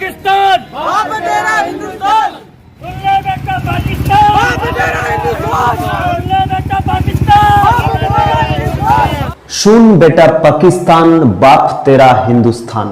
पाकिस्तान बाप तेरा हिंदुस्तान सुनले बेटा पाकिस्तान बाप तेरा हिंदुस्तान सुनले बेटा पाकिस्तान শুন বেটা পাকিস্তান বাপ তেরা হিন্দুস্তান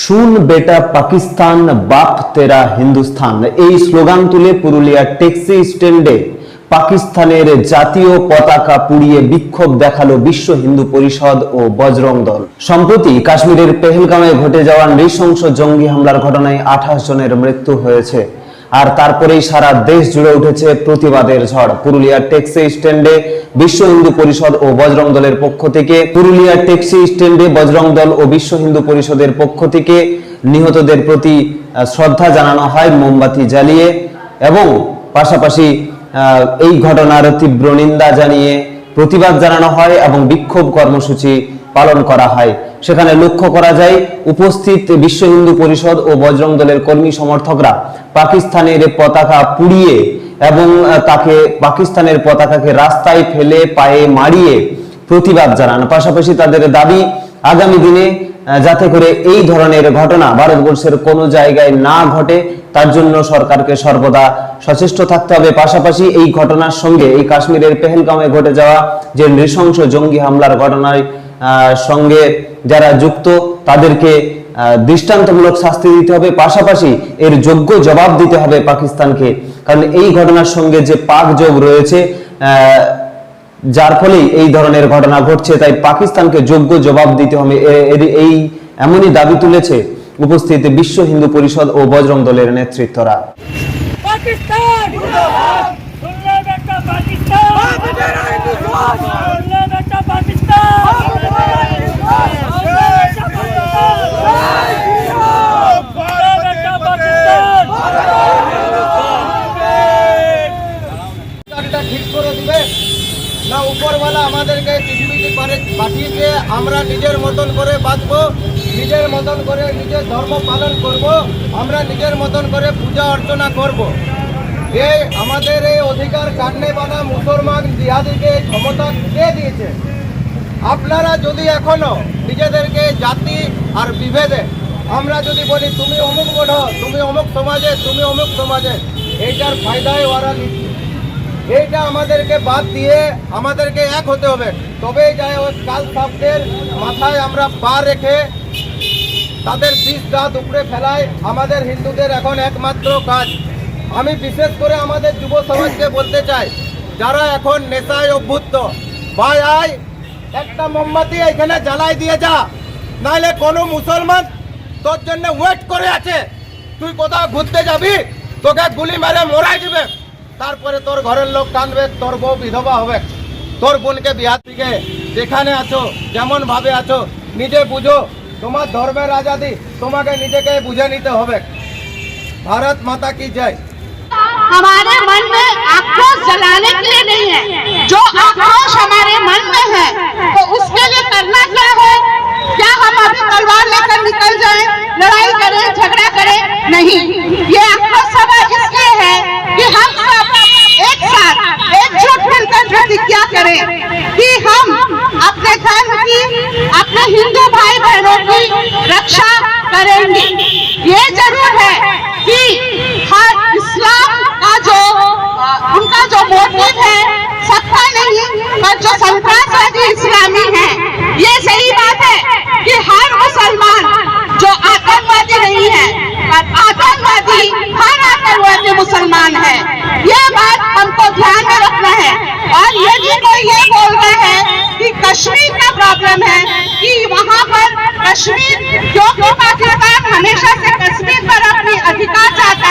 শুন বেটা পাকিস্তান বাপ তেরা হিন্দুস্তান এই স্লোগান তুলে পুরুলিয়া ট্যাক্সি স্ট্যান্ডে পাকিস্তানের জাতীয় পতাকা পুড়িয়ে বিক্ষোভ দেখাল বিশ্ব হিন্দু পরিষদ ও বজরং দল। সম্প্রতি কাশ্মীরের পেহেলগাঁওয়ে ঘটে যাওয়া নৃশংস জঙ্গি হামলার ঘটনায় আঠাশ জনের মৃত্যু হয়েছে। আর তারপরেই সারা দেশ জুড়ে উঠেছে প্রতিবাদের ঝড়। পুরুলিয়ার টেক্সি স্ট্যান্ডে বিশ্ব হিন্দু পরিষদ ও বজরং দলের পক্ষ থেকে পুরুলিয়ার ট্যাক্সি স্ট্যান্ডে বজরং দল ও বিশ্ব হিন্দু পরিষদের পক্ষ থেকে নিহতদের প্রতি শ্রদ্ধা জানানো হয় মোমবাতি জ্বালিয়ে এবং পাশাপাশি এই ঘটনার তীব্র নিন্দা জানিয়ে প্রতিবাদ জানানো হয় এবং বিক্ষোভ কর্মসূচি পালন করা হয়। সেখানে লক্ষ্য করা যায়, উপস্থিত বিশ্ব হিন্দু পরিষদ ও বজরং দলের কর্মী সমর্থকরা পাকিস্তানের পতাকা পুড়িয়ে এবং তাকে পাকিস্তানের পতাকাকে রাস্তায় ফেলে পায়ে মারিয়ে প্রতিবাদ জানান। পাশাপাশি তাদের দাবি আগামী দিনে যাতে করে এই ধরনের ঘটনা ভারতবর্ষের কোনো জায়গায় না ঘটে, তার জন্য সরকারকে সর্বদা সচেষ্ট থাকতে হবে। পাশাপাশি এই ঘটনার সঙ্গে এই কাশ্মীরের পেহেলগাঁওয়ে ঘটে যাওয়া যে নৃশংস জঙ্গি হামলার ঘটনায় সঙ্গে যারা যুক্ত, তাদেরকে দৃষ্টান্তমূলক শাস্তি দিতে হবে। পাশাপাশি এর যোগ্য জবাব দিতে হবে পাকিস্তানকে। কারণ এই ঘটনার সঙ্গে যে পাক যোগ রয়েছে যার ফলেই এই ধরনের ঘটনা ঘটছে তাই পাকিস্তানকে যোগ্য জবাব দিতে হবে। এই এমনই দাবি তুলেছে উপস্থিত বিশ্ব হিন্দু পরিষদ ও বজরং দলের নেতৃত্বরা। পাকিস্তান! আমাদেরকে পৃথিবীতে পাঠিয়েছে। আমরা নিজের মতন করে বাঁচবো, নিজের মতন করে নিজের ধর্ম পালন করব, আমরা নিজের মতন করে পূজা অর্চনা করব। এই আমাদের এই অধিকার কান্নে বানা মুসলমান জিহাদিকে ক্ষমতা কে দিয়েছে? আপনারা যদি এখনও নিজেদেরকে জাতি আর বিভেদে, আমরা যদি বলি, তুমি অমুক গড় তুমি অমুক সমাজে, তুমি অমুক সমাজে, এইটার ফায়দায় ওরা নিচ্ছে এইটা আমাদেরকে বাদ দিয়ে আমাদেরকে এক হতে হবে। তবেই যায় ওই কাল সাপদের মাথায় আমরা পা রেখে তাদের বিষ দাঁত উপড়ে ফেলায় আমাদের হিন্দুদের এখন একমাত্র কাজ। আমি বিশেষ করে আমাদের যুব সমাজকে বলতে চাই, যারা এখন নেশায় অভ্যুত্ত, ভাই, আয়, একটা মোমবাতি এখানে জ্বালাই দিয়ে যা, নাইলে কোনো মুসলমান তোর জন্য ওয়েট করে আছে। তুই কোথাও ঘুরতে যাবি? তোকে গুলি মেরে মরাই দিবে। তারপরে তোর ঘরের লোক কাঁদবে তোর বউ বিধবা হবে তোর বোনকে বিহার থেকে যেখানে আছো যেমন ভাবে আছো নিজে বুঝো তোমার ধর্মের আজাদি তোমাকে নিজেকে বুঝে নিতে হবে ভারত মাতা কি জয় हमारे मन में आक्रोश जलाने के लिए नहीं है जो आक्रोश हमारे मन में है तो उसके लिए करना क्या है क्या हम अभी तलवार लेकर निकल जाएं, लड़ाई करें झगड़ा करें नहीं करें कि हम अपने धर्म की, अपने हिंदू भाई बहनों की रक्षा करेंगे। ये ज़रूर है कि हर इस्लाम का जो अ, उनका जो मोटिव है सत्ता नहीं पर जो संतरासवादी इस्लामी है ये सही बात है कि हर मुसलमान जो आतंकवादी नहीं है पर आतंकवादी हर आतंकवादी मुसलमान है ये बात हमको ध्यान में रखना है और यदि कोई ये बोल रहे हैं कि कश्मीर का प्रॉब्लम है कि वहाँ पर कश्मीर क्योंकि पाकिस्तान हमेशा से कश्मीर पर अपने अधिकार चाहता